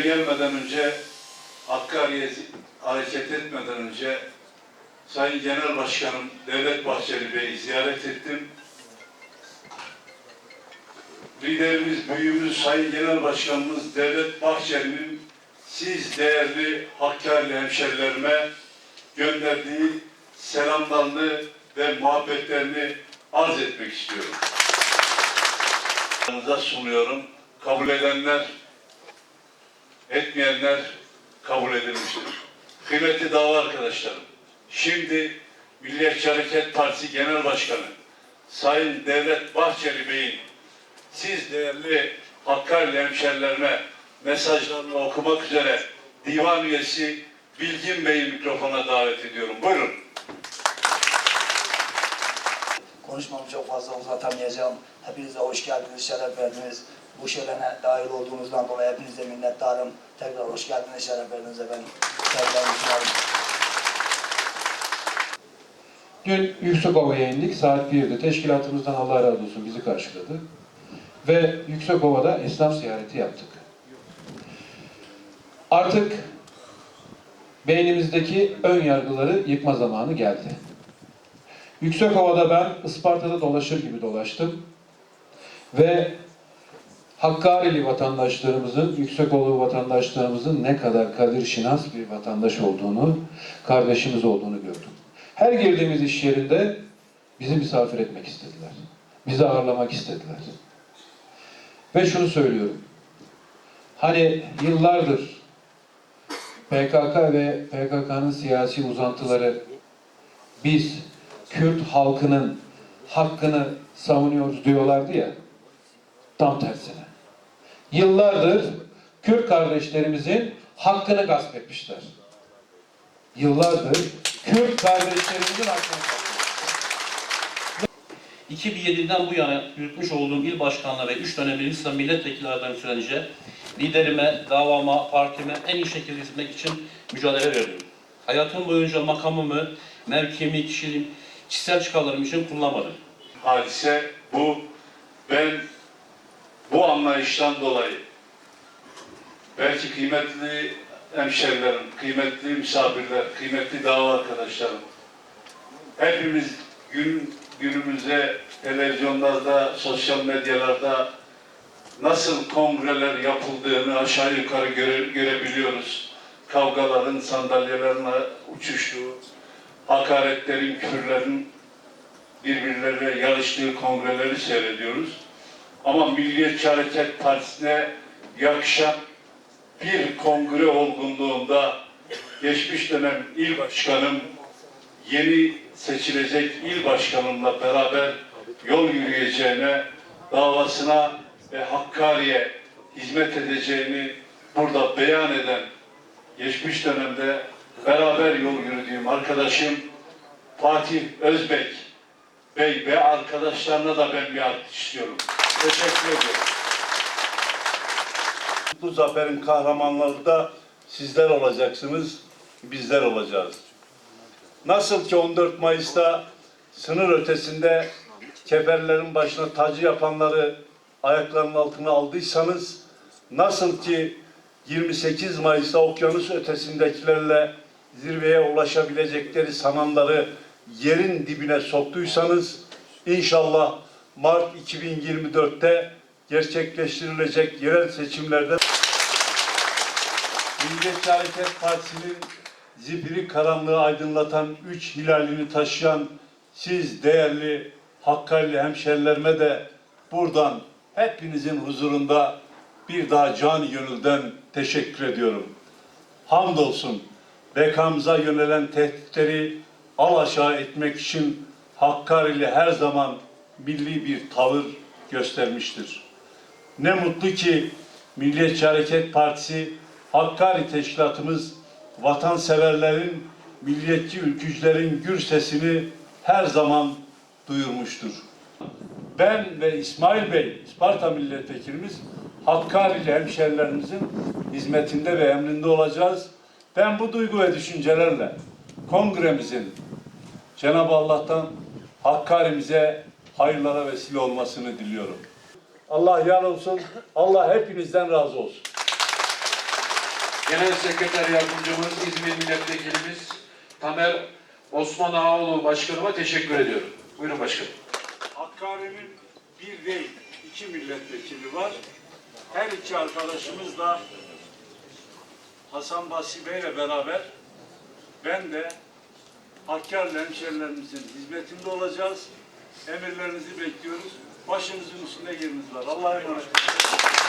gelmeden önce Hakkari'ye hareket etmeden önce Sayın Genel Başkanım Devlet Bahçeli Bey'i ziyaret ettim. Liderimiz, büyüğümüz Sayın Genel Başkanımız Devlet Bahçeli'nin siz değerli Hakkari'li hemşerilerime gönderdiği selamlarını ve muhabbetlerini arz etmek istiyorum. Sunuyorum. Kabul edenler, etmeyenler kabul edilmiştir. Kıymetli dava arkadaşlarım, şimdi Milliyetçi Hareket Partisi Genel Başkanı Sayın Devlet Bahçeli Bey'in siz değerli Hakkari hemşerilerime mesajlarını okumak üzere divan üyesi Bilgin Bey'i mikrofona davet ediyorum. Buyurun. Konuşmamı çok fazla uzatamayacağım. Hepinize hoş geldiniz, şeref verdiniz. Bu şölene dahil olduğunuzdan dolayı hepinize minnettarım. Tekrar hoş geldiniz, şeref verdiniz efendim. Tekrar sunarım. Dün Yüksekova'ya indik. Saat 1'de. Teşkilatımızdan Allah razı olsun bizi karşıladı. Ve Yüksekova'da esnaf ziyareti yaptık. Artık beynimizdeki ön yargıları yıkma zamanı geldi. Yüksekova'da ben Isparta'da dolaşır gibi dolaştım. Ve Hakkari'li vatandaşlarımızın, Yüksekova vatandaşlarımızın ne kadar kadir şinas bir vatandaş olduğunu, kardeşimiz olduğunu gördüm. Her girdiğimiz iş yerinde bizi misafir etmek istediler. Bizi ağırlamak istediler. Ve şunu söylüyorum. Hani yıllardır PKK ve PKK'nın siyasi uzantıları biz Kürt halkının hakkını savunuyoruz diyorlardı ya. Tam tersine. Yıllardır Kürt kardeşlerimizin hakkını gasp etmişler. Yıllardır Kürt kardeşlerimizin hakkını gasp etmişler. 2007'den bu yana yürütmüş olduğum il başkanlığı ve 3 dönem liste milletvekili adayım sürece liderime, davama, partime en iyi şekilde hizmet için mücadele veriyorum. Hayatım boyunca makamımı, mevkimi, kişiliğim, kişisel çıkarlarım için kullanmadım. hadise bu. Ben bu anlayıştan dolayı belki kıymetli hemşerilerim, kıymetli misafirler, kıymetli dava arkadaşlarım hepimiz gün günümüzde televizyonlarda, sosyal medyalarda nasıl kongreler yapıldığını aşağı yukarı göre, görebiliyoruz. Kavgaların, sandalyelerin uçuştuğu, hakaretlerin, küfürlerin birbirleriyle yarıştığı kongreleri seyrediyoruz. Ama Milliyetçi Hareket Partisi'ne yakışan bir kongre olgunluğunda geçmiş dönem il başkanım, yeni seçilecek il başkanımla beraber yol yürüyeceğine, davasına ve Hakkari'ye hizmet edeceğini burada beyan eden geçmiş dönemde beraber yol yürüdüğüm arkadaşım Fatih Özbek Bey ve arkadaşlarına da ben bir alkış istiyorum. Teşekkür ediyorum. Bu zaferin kahramanları da sizler olacaksınız, bizler olacağız. Nasıl ki 14 Mayıs'ta sınır ötesinde keferlerin başına tacı yapanları ayaklarının altına aldıysanız, nasıl ki 28 Mayıs'ta okyanus ötesindekilerle zirveye ulaşabilecekleri sananları yerin dibine soktuysanız, inşallah Mart 2024'te gerçekleştirilecek yerel seçimlerde Milliyetçi Hareket Partisi'nin zifiri karanlığı aydınlatan üç hilalini taşıyan siz değerli Hakkari'li hemşerilerime de buradan hepinizin huzurunda bir daha can gönülden teşekkür ediyorum. Hamdolsun bekamıza yönelen tehditleri alaşağı etmek için Hakkari'li her zaman milli bir tavır göstermiştir. Ne mutlu ki Milliyetçi Hareket Partisi Hakkari Teşkilatımız vatanseverlerin, milliyetçi ülkücülerin gür sesini her zaman duyurmuştur. Ben ve İsmail Bey, Isparta milletvekilimiz Hakkari'li hemşerilerimizin hizmetinde ve emrinde olacağız. Ben bu duygu ve düşüncelerle kongremizin Cenab-ı Allah'tan Hakkari'mize hayırlara vesile olmasını diliyorum. Allah yar olsun. Allah hepinizden razı olsun. Genel Sekreter Yardımcımız, İzmir Milletvekilimiz Tamer Osman Ağaoğlu Başkanıma teşekkür ediyorum. Buyurun başkanım. Hakkari'nin bir değil, iki milletvekili var. Her iki arkadaşımız da Hasan Basri Bey ile beraber ben de Hakkari'li hemşerilerimizin hizmetinde olacağız. Emirlerinizi bekliyoruz. Başınızın üstünde yeriniz var. Allah'a emanet olun.